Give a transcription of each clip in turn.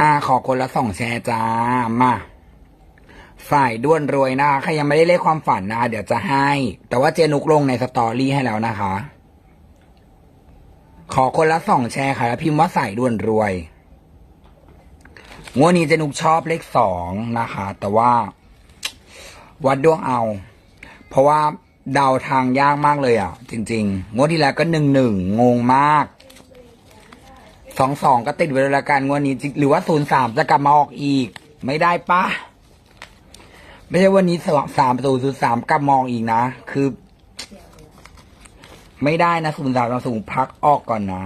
อ่าขอคนละสองแชร์จ้ามาฝ่ายด้วนรวยนะคะใครยังไม่ได้เลขความฝันนะคะเดี๋ยวจะให้ แต่ว่าเจนุกลงในสตอรี่ให้แล้วนะคะ ขอคนละสองแชร์ค่ะแล้วพิมพ์ว่าใส่ด้วนรวยงวดนี้เจนุกชอบเลขสองนะคะ แต่ว่า วัดดวงเอา เพราะว่าเดาทางยากมากเลยอะ จริง ๆ งวดที่แล้วก็หนึ่งหนึ่งงงมาก สองสองก็ติดไว้เลยละกันงวดนี้ หรือว่าศูนย์สามจะกลับมาออกอีก ไม่ได้ปะไม่ใช่วันนี้สองสามศูนย์ศูนย์สามกลับมองอีกนะ คือ ไม่ได้นะศูนย์สามเราสูงพักออกก่อนนะ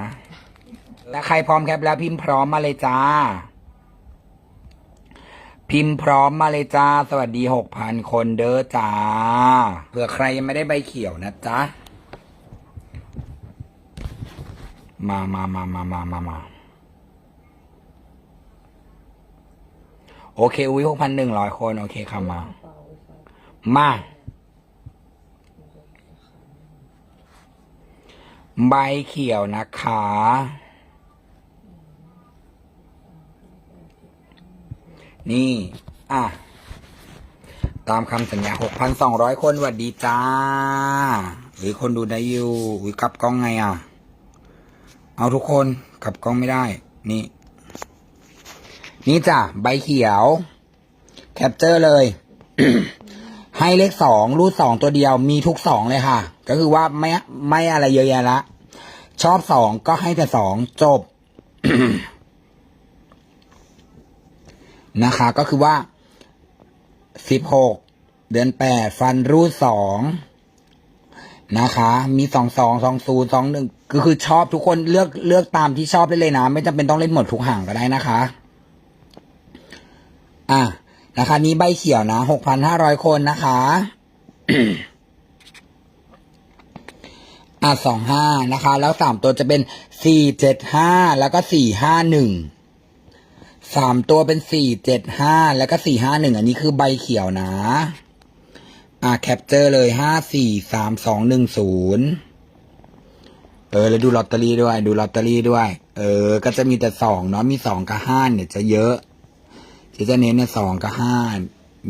และใครพร้อมแคปแล้วพิมพ์พร้อมมาเลยจ้า พิมพ์พร้อมมาเลยจ้า สวัสดีหกพันคนเด้อจ้าเผื่อใครยังไม่ได้ใบเขียวนะจ๊ะ มามามามามามามาโอเค อุ้ยหกพันหนึ่งร้อยคน โอเคค่ะมา มา ใบเขียวนะคะ นี่ อะ ตามคำสัญญาหกพันสองร้อยคนหวัดดีจ้า หรือคนดูได้อยู่ อุ้ยกลับกล้องไงอะ เอาทุกคนกลับกล้องไม่ได้ นี่ นี่จ้ะใบเขียว แคปเจอร์เลย ให้เลขสองรูดสองตัวเดียวมีทุกสองเลยค่ะ ก็คือว่าไม่ไม่อะไรเยอะแยะละ ชอบสองก็ให้แต่สองจบนะคะ ก็คือว่าสิบหกเดือนแปดฟันรูดสอง นะคะ มีสองสองสองศูนย์สองหนึ่งก็คือชอบทุกคนเลือกเลือกตามที่ชอบได้เลยนะ ไม่จำเป็นต้องเล่นหมดทุกห่างก็ได้นะคะ อะนะคะนี้ใบเขียวนะหกพันห้าร้อยคนนะคะ อะสองห้านะคะ แล้วสามตัวจะเป็นสี่เจ็ดห้าแล้วก็สี่ห้าหนึ่งสามตัวเป็นสี่เจ็ดห้าแล้วก็สี่ห้าหนึ่งอันนี้คือใบเขียวนะ อะแคปเจอร์เลยห้าสี่สามสองหนึ่งศูนย์เออ แล้วดูลอตเตอรี่ด้วย ดูลอตเตอรี่ด้วย เออ ก็จะมีแต่สองเนาะมีสองกับห้าเนี่ยจะเยอะที่จะเน้นเนี่ยสองกับห้า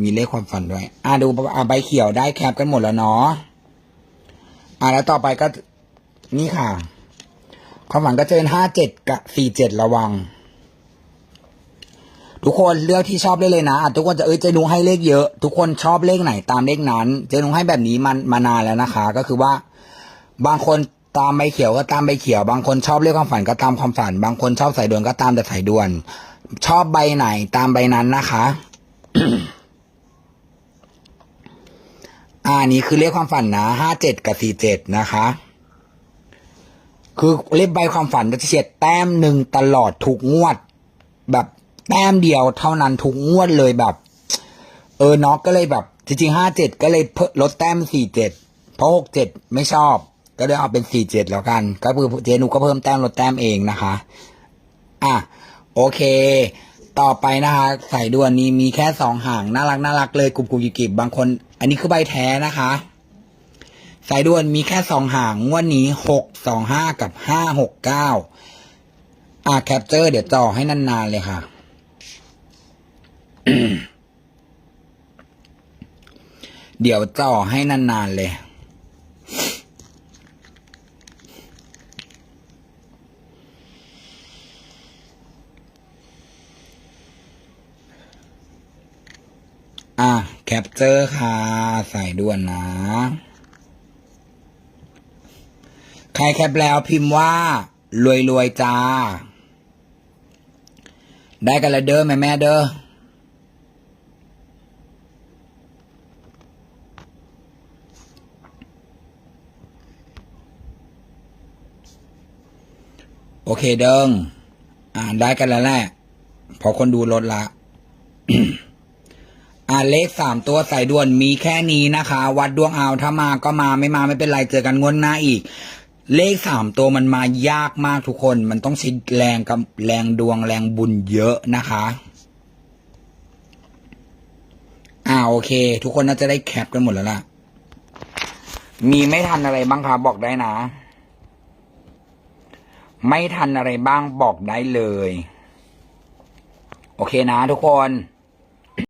มีเลขความฝันด้วย อะดูอะใบเขียวได้แคปกันหมดแล้วเนาะอะแล้วต่อไปก็นี่ค่ะ ความฝันก็จะเป็นห้าเจ็ดกับสี่เจ็ดระวัง ทุกคนเลือกที่ชอบได้เลยนะอะทุกคนจะเอ้ยเจนุงให้เลขเยอะ ทุกคนชอบเลขไหนตามเลขนั้น เจนุงให้แบบนี้มันมานานแล้วนะคะ ก็คือว่า บางคนตามใบเขียวก็ตามใบเขียว บางคนชอบเลขความฝันก็ตามความฝัน บางคนชอบสายด่วนก็ตามแต่สายด่วน ชอบใบไหนตามใบนั้นนะคะอ่านี่คือเลขความฝันนะห้าเจ็ดกับสี่เจ็ดนะคะ คือเลขใบความฝันจะเฉียดแต้มหนึ่งตลอดทุกงวด แบบ แต้มเดียวเท่านั้นทุกงวดเลยแบบ เออน็อกก็เลยแบบ จริงๆห้าเจ็ดก็เลยเพิ่มลดแต้มสี่เจ็ดเพราะหกเจ็ดไม่ชอบ ก็เลยเอาเป็นสี่เจ็ดแล้วกัน ก็คือเจนูก็เพิ่มแต้มลดแต้มเองนะคะ อะโอเค ต่อไปนะคะสายด่วนนี้มีแค่สองห่างน่ารักน่ารักเลยกรุบกรุบกิบบางคน อันนี้คือใบแท้นะคะสายด่วนมีแค่สองห่างงวดนี้หกสองห้ากับห้าหกเก้าอะแคปเจอร์เดี๋ยวจ่อให้นานๆเลยค่ะ เดี๋ยวจ่อให้นาน ๆ เลย อะ แคปเจอร์ค่ะ ใส่ด่วนนะ ใครแคปแล้วพิมพ์ว่า รวยรวยๆจ้า ได้กันและเด้อแม่แม่เด้อ โอเคเดิงอ่านได้กันแล้วแหละพอคนดูลดละ อ่าเลขสามตัวใส่ด่วนมีแค่นี้นะคะ วัดดวงเอาถ้ามาก็มาไม่มาไม่เป็นไรเจอกันงวดหน้าอีก เลขสามตัวมันมายากมากทุกคน มันต้องใช้แรงกับแรงดวงแรงบุญเยอะนะคะ อ่าโอเค ทุกคนน่าจะได้แคปกันหมดแล้วล่ะ มีไม่ทันอะไรบ้างคะบอกได้นะ ไม่ทันอะไรบ้างบอกได้เลย โอเคนะทุกคน